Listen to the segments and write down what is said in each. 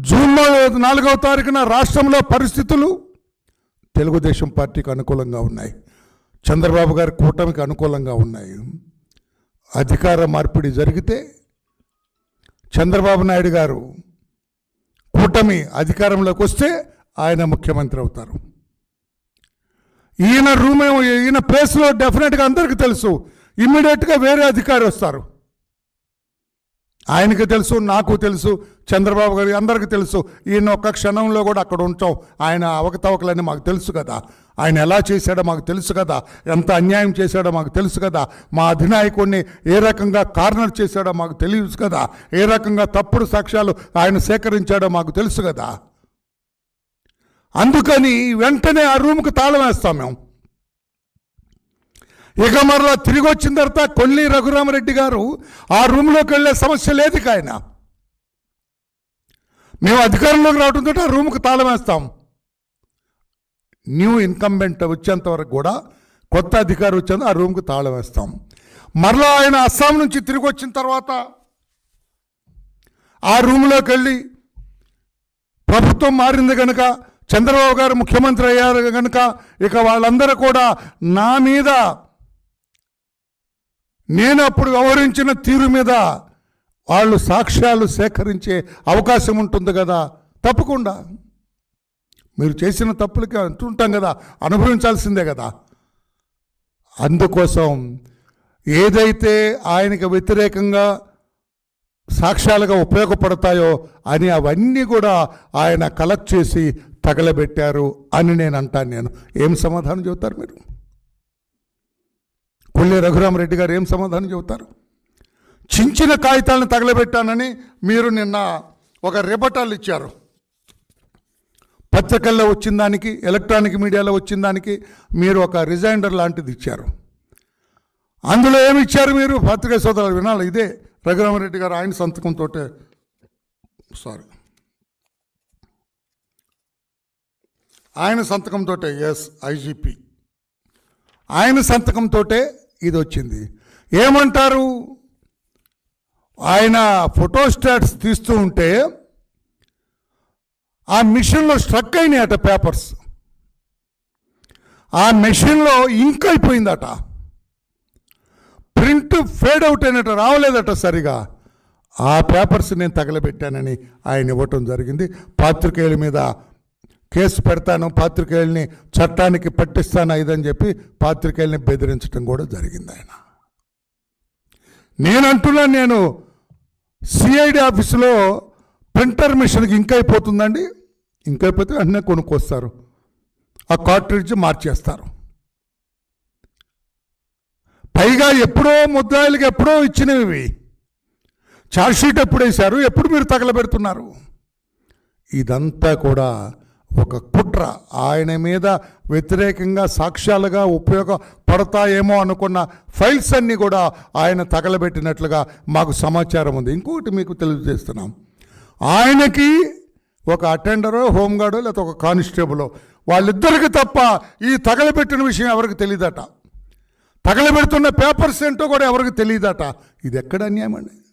జూన్లో నాలుగవ తారీఖున రాష్ట్రంలో పరిస్థితులు తెలుగుదేశం పార్టీకి అనుకూలంగా ఉన్నాయి. చంద్రబాబు గారి కూటమికి అనుకూలంగా ఉన్నాయి. అధికార మార్పిడి జరిగితే చంద్రబాబు నాయుడు గారు కూటమి అధికారంలోకి వస్తే ఆయన ముఖ్యమంత్రి అవుతారు. ఈయన రూమ్ ఈయన ప్లేస్లో డెఫినెట్గా అందరికీ తెలుసు. ఇమ్మీడియట్గా వేరే అధికారి వస్తారు. ఆయనకి తెలుసు నాకు తెలుసు చంద్రబాబు గారికి అందరికీ తెలుసు. ఈయన ఒక్క క్షణంలో కూడా అక్కడ ఉంటాం ఆయన అవకతవకలని మాకు తెలుసు కదా. ఆయన ఎలా చేశాడో మాకు తెలుసు కదా. ఎంత అన్యాయం చేశాడో మాకు తెలుసు కదా. మా అధినాయకుడిని ఏ రకంగా కార్నర్ చేశాడో మాకు తెలియదు కదా. ఏ రకంగా తప్పుడు సాక్ష్యాలు ఆయన సేకరించాడో మాకు తెలుసు కదా. అందుకని వెంటనే ఆ రూమ్కి తాళం వేస్తాం మేము. ఇక మరలా తిరిగి వచ్చిన తర్వాత కొల్లి రఘురామరెడ్డి గారు ఆ రూమ్లోకి వెళ్ళే సమస్య లేదు ఆయన. మేము అధికారంలోకి రావడంతో ఆ రూమ్కి తాళం వేస్తాం. న్యూ ఇన్కంబెంట్ వచ్చేంత వరకు కూడా కొత్త అధికారి వచ్చేంత ఆ రూమ్కి తాళం వేస్తాం. మరలా ఆయన అస్సాం నుంచి తిరిగి వచ్చిన తర్వాత ఆ రూమ్లోకి వెళ్ళి ప్రభుత్వం మారింది కనుక చంద్రబాబు గారు ముఖ్యమంత్రి అయ్యారు కనుక ఇక వాళ్ళందరూ కూడా నా మీద నేను అప్పుడు వ్యవహరించిన తీరు మీద వాళ్ళు సాక్ష్యాలు సేకరించే అవకాశం ఉంటుంది కదా. తప్పకుండా. మీరు చేసిన తప్పులకి అంటుంటాం కదా. అనుభవించాల్సిందే కదా. అందుకోసం ఏదైతే ఆయనకు వ్యతిరేకంగా సాక్ష్యాలుగా ఉపయోగపడతాయో అని అవన్నీ కూడా ఆయన కలెక్ట్ చేసి తగలబెట్టారు అని నేను అంటాను నేను. ఏం సమాధానం చెబుతారు మీరు? కొల్లే రఘురామరెడ్డి గారు ఏం సమాధానం చెబుతారు? చించిన కాగితాలను తగలబెట్టానని మీరు నిన్న ఒక రిపటాలు ఇచ్చారు. పత్రికల్లో వచ్చిన దానికి ఎలక్ట్రానిక్ మీడియాలో వచ్చిన దానికి మీరు ఒక రిజైండర్ లాంటిది ఇచ్చారు. అందులో ఏమి ఇచ్చారు మీరు? పత్రికా సోదరులు వినాలి ఇదే రఘురామరెడ్డి గారు ఆయన సంతకంతో సారీ. ఆయన సంతకంతో ఎస్ ఐజీపీ ఆయన సంతకంతో ఇది వచ్చింది ఏమంటారు? ఆయన ఫోటోస్టాట్స్ తీస్తూ ఉంటే ఆ మిషన్లో స్ట్రక్ అయినాయట పేపర్స్. ఆ మెషిన్లో ఇంక్ అయిపోయిందట. ప్రింట్ ఫేడ్ అవుట్ అయినట్టు రావలేదట సరిగా. ఆ పేపర్స్ నేను తగలబెట్టానని ఆయన ఇవ్వటం జరిగింది. పాత్రికేయుల మీద కేసు పెడతాను పాత్రికేయుల్ని చట్టానికి పట్టిస్తాను ఇదని చెప్పి పాత్రికేయుల్ని బెదిరించడం కూడా జరిగింది ఆయన. నేను అంటున్నాను నేను సిఐడి ఆఫీసులో ప్రింటర్ మిషన్కి ఇంక అయిపోతుందండి. ఇంక అయిపోతే వెంటనే కొనుక్కొస్తారు. ఆ కార్ట్రిడ్జ్ మార్చేస్తారు. పైగా ఎప్పుడో ముద్దాయిలకి ఎప్పుడో ఇచ్చినవి. చార్జ్ ఛార్జ్షీట్ ఎప్పుడు వేశారు? ఎప్పుడు మీరు తగలబెడుతున్నారు? ఇదంతా కూడా ఒక కుట్ర ఆయన మీద వ్యతిరేకంగా సాక్ష్యాలుగా ఉపయోగపడతాయేమో అనుకున్న ఫైల్స్ అన్నీ కూడా ఆయన తగలబెట్టినట్లుగా మాకు సమాచారం ఉంది. ఇంకొకటి మీకు తెలియజేస్తున్నాం. ఆయనకి ఒక అటెండరో హోంగార్డో లేకపోతే ఒక కానిస్టేబులో వాళ్ళిద్దరికి తప్ప ఈ తగలబెట్టిన విషయం ఎవరికి తెలియదట తగలబెడుతున్న పేపర్స్ ఏంటో కూడా ఎవరికి తెలియదట ఇది ఎక్కడ అన్యాయం అండి?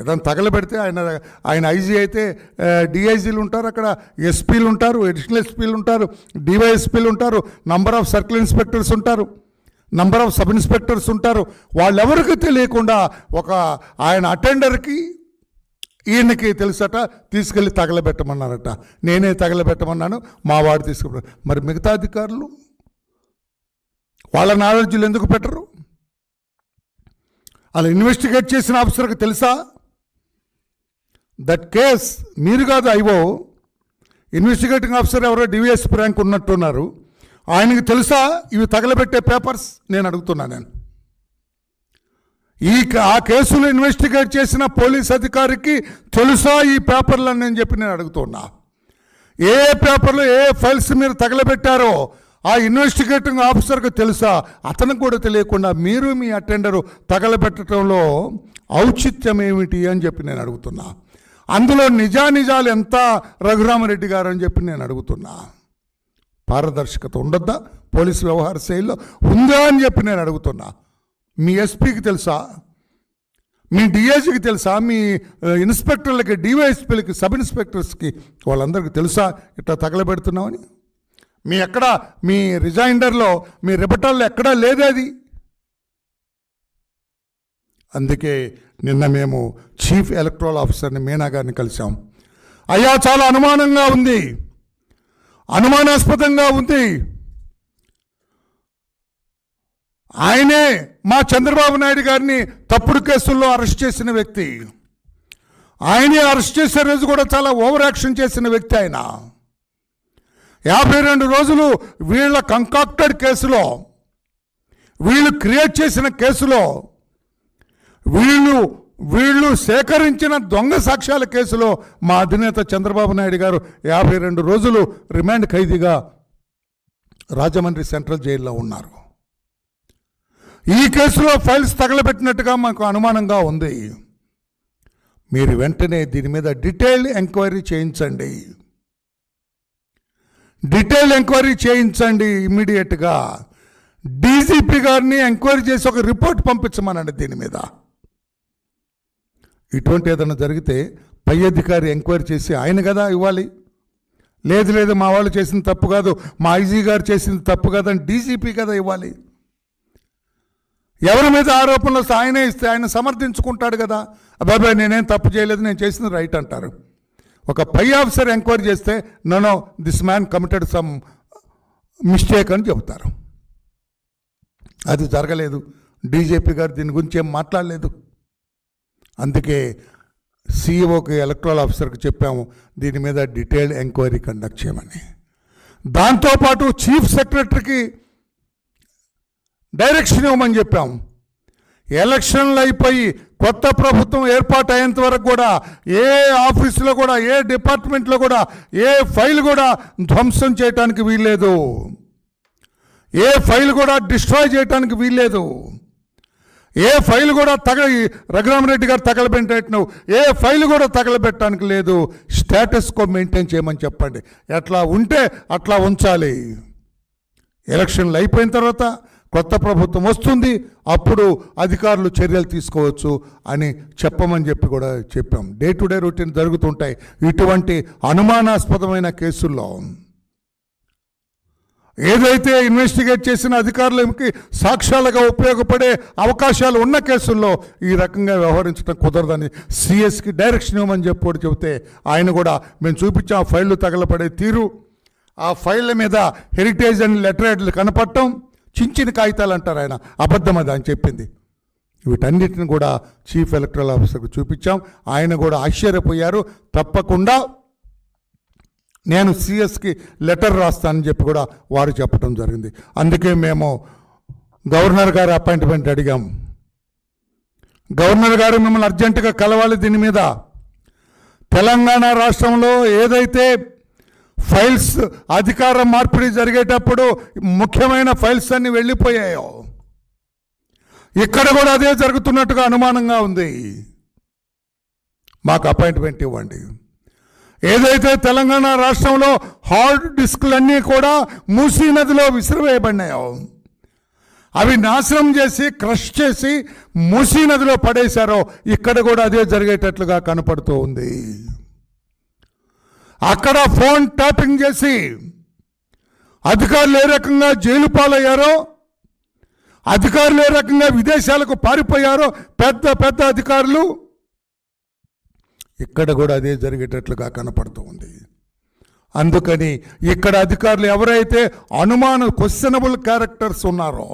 ఏదైనా తగలబెడితే ఆయన ఆయన ఐజీ అయితే డిఐజీలు ఉంటారు అక్కడ ఎస్పీలు ఉంటారు అడిషనల్ ఎస్పీలు ఉంటారు డివైఎస్పీలు ఉంటారు నంబర్ ఆఫ్ సర్కిల్ ఇన్స్పెక్టర్స్ ఉంటారు నంబర్ ఆఫ్ సబ్ ఇన్స్పెక్టర్స్ ఉంటారు. వాళ్ళెవరికి తెలియకుండా ఒక ఆయన అటెండర్కి ఈయనకి తెలుసట తీసుకెళ్ళి తగలబెట్టమన్నారట. నేనే తగలబెట్టమన్నాను మా వాడు తీసుకు మరి మిగతా అధికారులు? వాళ్ళ నాలెడ్జ్లు ఎందుకు పెట్టరు? అలా ఇన్వెస్టిగేట్ చేసిన ఆఫీసర్కి తెలుసా? దట్ కేస్ మీరు కాదు ఐవో ఇన్వెస్టిగేటింగ్ ఆఫీసర్ ఎవరో డివిఎస్పీ ర్యాంక్ ఉన్నట్టున్నారు. ఆయనకి తెలుసా? ఇవి తగలబెట్టే పేపర్స్ నేను అడుగుతున్నా నేను. ఈ క- ఆ కేసులు ఇన్వెస్టిగేట్ చేసిన పోలీస్ అధికారికి తెలుసా ఈ పేపర్లు అని నేను చెప్పి నేను అడుగుతున్నా. ఏ ఏ పేపర్లు ఏ ఫైల్స్ మీరు తగలబెట్టారో ఆ ఇన్వెస్టిగేటింగ్ ఆఫీసర్కి తెలుసా? అతనికి కూడా తెలియకుండా మీరు మీ అటెండరు తగలబెట్టడంలో ఔచిత్యం ఏమిటి అని చెప్పి నేను అడుగుతున్నా. అందులో నిజానిజాలు ఎంత రఘురామరెడ్డి గారు అని చెప్పి నేను అడుగుతున్నా. పారదర్శకత ఉండొద్దా? పోలీసు వ్యవహార శైలిలో ఉందా అని చెప్పి నేను అడుగుతున్నా. మీ ఎస్పీకి తెలుసా? మీ డిఐజీకి తెలుసా? మీ ఇన్స్పెక్టర్లకి డివైఎస్పీలకి సబ్ ఇన్స్పెక్టర్స్కి వాళ్ళందరికీ తెలుసా? ఇట్లా తగలబెడుతున్నామని మీ ఎక్కడ మీ రిజైండర్లో మీ రిపటల్లో ఎక్కడా లేదది అందుకే నిన్న మేము చీఫ్ ఎలక్ట్రల్ ఆఫీసర్ని మీనా గారిని కలిసాం అయ్యా చాలా అనుమానంగా ఉంది. అనుమానాస్పదంగా ఉంది. ఆయనే మా చంద్రబాబు నాయుడు గారిని తప్పుడు కేసుల్లో అరెస్ట్ చేసిన వ్యక్తి. ఆయనే అరెస్ట్ చేసే రోజు కూడా చాలా ఓవర్ యాక్షన్ చేసిన వ్యక్తి ఆయన. యాభై రెండు రోజులు వీళ్ళ కంకాక్టెడ్ కేసులో వీళ్ళు క్రియేట్ చేసిన కేసులో వీళ్ళు వీళ్ళు సేకరించిన దొంగ సాక్ష్యాల కేసులో మా అధినేత చంద్రబాబు నాయుడు గారు యాభై రెండు రోజులు రిమాండ్ ఖైదీగా రాజమండ్రి సెంట్రల్ జైల్లో ఉన్నారు. ఈ కేసులో ఫైల్స్ తగలబెట్టినట్టుగా మాకు అనుమానంగా ఉంది. మీరు వెంటనే దీని మీద డీటెయిల్డ్ ఎంక్వైరీ చేయించండి. డీటెయిల్ ఎంక్వైరీ చేయించండి ఇమ్మీడియట్గా. డీజీపీ గారిని ఎంక్వైరీ చేసి ఒక రిపోర్ట్ పంపించమనండి దీని మీద. ఇటువంటి ఏదైనా జరిగితే పై అధికారి ఎంక్వైరీ చేసి ఆయన కదా ఇవ్వాలి. లేదు లేదు మా వాళ్ళు చేసింది తప్పు కాదు మా ఐజీ గారు చేసింది తప్పు కాదని డీజీపీ కదా ఇవ్వాలి. ఎవరి మీద ఆరోపణలు వస్తే ఆయనే ఇస్తే ఆయన సమర్థించుకుంటాడు కదా. అబ్బాయి నేనేం తప్పు చేయలేదు నేను చేసింది రైట్ అంటారు. ఒక పై ఆఫీసర్ ఎంక్వైరీ చేస్తే no this man committed some mistake అని చెబుతారు. అది జరగలేదు. డీజేపీ గారు దీని గురించి ఏం మాట్లాడలేదు. అందుకే సీఈఓకి ఎలక్ట్రల్ ఆఫీసర్కి చెప్పాము దీని మీద డీటెయిల్డ్ ఎంక్వైరీ కండక్ట్ చేయమని. దాంతోపాటు చీఫ్ సెక్రటరీకి డైరెక్షన్ ఇవ్వమని చెప్పాము. ఎలక్షన్లు అయిపోయి కొత్త ప్రభుత్వం ఏర్పాటు అయ్యేంత వరకు కూడా ఏ ఆఫీసులో కూడా ఏ డిపార్ట్మెంట్లో కూడా ఏ ఫైల్ కూడా ధ్వంసం చేయడానికి వీల్లేదు. ఏ ఫైల్ కూడా డిస్ట్రాయ్ చేయడానికి వీల్లేదు. ఏ ఫైల్ కూడా తగ రఘురామరెడ్డి గారు తగలబెట్టేట్టు ఏ ఫైల్ కూడా తగలబెట్టడానికి లేదు. స్టేటస్ కో మెయింటైన్ చేయమని చెప్పండి. ఎట్లా ఉంటే అట్లా ఉంచాలి. ఎలక్షన్లు అయిపోయిన తర్వాత కొత్త ప్రభుత్వం వస్తుంది. అప్పుడు అధికారులు చర్యలు తీసుకోవచ్చు అని చెప్పమని చెప్పి కూడా చెప్పాం. డే టు డే రొటీన్ జరుగుతుంటాయి. ఇటువంటి అనుమానాస్పదమైన కేసుల్లో ఏదైతే ఇన్వెస్టిగేట్ చేసిన అధికారులకి సాక్ష్యాలుగా ఉపయోగపడే అవకాశాలు ఉన్న కేసుల్లో ఈ రకంగా వ్యవహరించడం కుదరదని సిఎస్కి డైరెక్షన్ ఇవ్వమని చెప్పి చెబితే ఆయన కూడా మేము చూపించాం ఆ ఫైళ్ళు తగలపడే తీరు ఆ ఫైళ్ళ మీద హెరిటేజ్ అని లెటరేట్లు కనపడటం చించిన కాగితాలు అంటారు ఆయన అబద్ధం అది అని చెప్పింది. వీటన్నిటిని కూడా చీఫ్ ఎలక్టరల్ ఆఫీసర్కి చూపించాం. ఆయన కూడా ఆశ్చర్యపోయారు. తప్పకుండా నేను సిఎస్కి లెటర్ రాస్తానని చెప్పి కూడా వారు చెప్పడం జరిగింది. అందుకే మేము గవర్నర్ గారి అపాయింట్మెంట్ అడిగాం. గవర్నర్ గారు మిమ్మల్ని అర్జెంటుగా కలవాలి దీని మీద. తెలంగాణ రాష్ట్రంలో ఏదైతే ఫైల్స్ అధికార మార్పిడి జరిగేటప్పుడు ముఖ్యమైన ఫైల్స్ అన్నీ వెళ్ళిపోయాయో ఇక్కడ కూడా అదే జరుగుతున్నట్టుగా అనుమానంగా ఉంది. మాకు అపాయింట్మెంట్ ఇవ్వండి. ఏదైతే తెలంగాణ రాష్ట్రంలో హార్డ్ డిస్క్లన్నీ కూడా మూసీ నదిలో విసిరివేయబడినాయో అవి నాశనం చేసి క్రష్ చేసి మూసీ నదిలో పడేశారో ఇక్కడ కూడా అదే జరిగేటట్లుగా కనపడుతూ ఉంది. అక్కడ ఫోన్ ట్యాపింగ్ చేసి అధికారులు ఏ రకంగా జైలు పాలయ్యారో అధికారులు ఏ రకంగా విదేశాలకు పారిపోయారో పెద్ద పెద్ద అధికారులు ఇక్కడ కూడా అదే జరిగేటట్లుగా కనపడుతూ ఉంది. అందుకని ఇక్కడ అధికారులు ఎవరైతే అనుమాన క్వశ్చనబుల్ క్యారెక్టర్స్ ఉన్నారో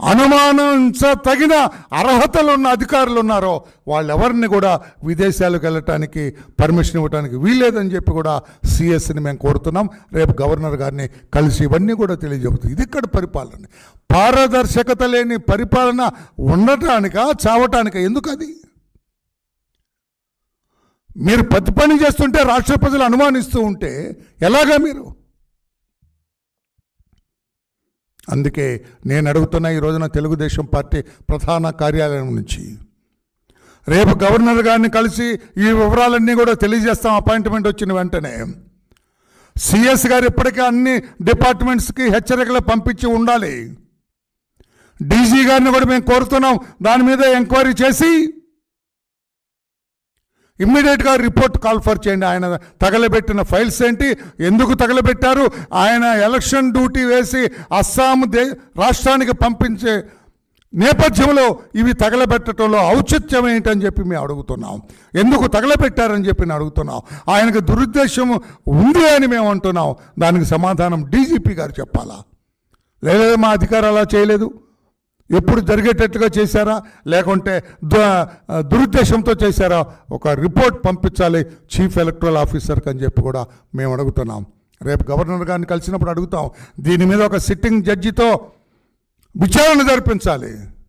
అనుమానించతగిన అర్హతలు ఉన్న అధికారులు ఉన్నారో వాళ్ళెవరిని కూడా విదేశాలకు వెళ్ళటానికి పర్మిషన్ ఇవ్వడానికి వీల్లేదని చెప్పి కూడా సిఎస్ని మేము కోరుతున్నాం. రేపు గవర్నర్ గారిని కలిసి ఇవన్నీ కూడా తెలియజెబుతుంది ఇది ఇక్కడ పరిపాలన. పారదర్శకత లేని పరిపాలన ఉండటానికా చావటానికా? ఎందుకు అది మీరు ప్రతి పని చేస్తుంటే రాష్ట్ర ప్రజలు అనుమానిస్తూ ఉంటే ఎలాగా మీరు? అందుకే నేను అడుగుతున్న ఈ రోజున తెలుగుదేశం పార్టీ ప్రధాన కార్యాలయం నుంచి. రేపు గవర్నర్ గారిని కలిసి ఈ వివరాలన్నీ కూడా తెలియజేస్తాం. అపాయింట్మెంట్ వచ్చిన వెంటనే. సిఎస్ గారు ఇప్పటికే అన్ని డిపార్ట్మెంట్స్కి హెచ్చరికలు పంపించి ఉండాలి. డీజీ గారిని కూడా మేము కోరుతున్నాం. దాని మీద ఎంక్వైరీ చేసి ఇమ్మీడియట్గా రిపోర్ట్ కాల్ఫర్ చేయండి. ఆయన తగలబెట్టిన ఫైల్స్ ఏంటి? ఎందుకు తగలబెట్టారు? ఆయన ఎలక్షన్ డ్యూటీ వేసి అస్సాం దే రాష్ట్రానికి పంపించే నేపథ్యంలో ఇవి తగలబెట్టడంలో ఔచిత్యం ఏంటని చెప్పి మేము అడుగుతున్నాం. ఎందుకు తగలబెట్టారని చెప్పి నేను అడుగుతున్నాం. ఆయనకు దురుద్దేశం ఉంది అని మేము అంటున్నాం. దానికి సమాధానం డీజీపీ గారు చెప్పాలా? లేదా మా అధికారాలు అలా చేయలేదు? ఎప్పుడు జరిగేటట్టుగా చేశారా? లేకుంటే దు దురుద్దేశంతో చేశారా? ఒక రిపోర్ట్ పంపించాలి చీఫ్ ఎలక్టరల్ ఆఫీసర్కి అని చెప్పి కూడా మేము అడుగుతున్నాం. రేపు గవర్నర్ గారిని కలిసినప్పుడు అడుగుతాం. దీని మీద ఒక సిట్టింగ్ జడ్జితో విచారణ జరిపించాలి.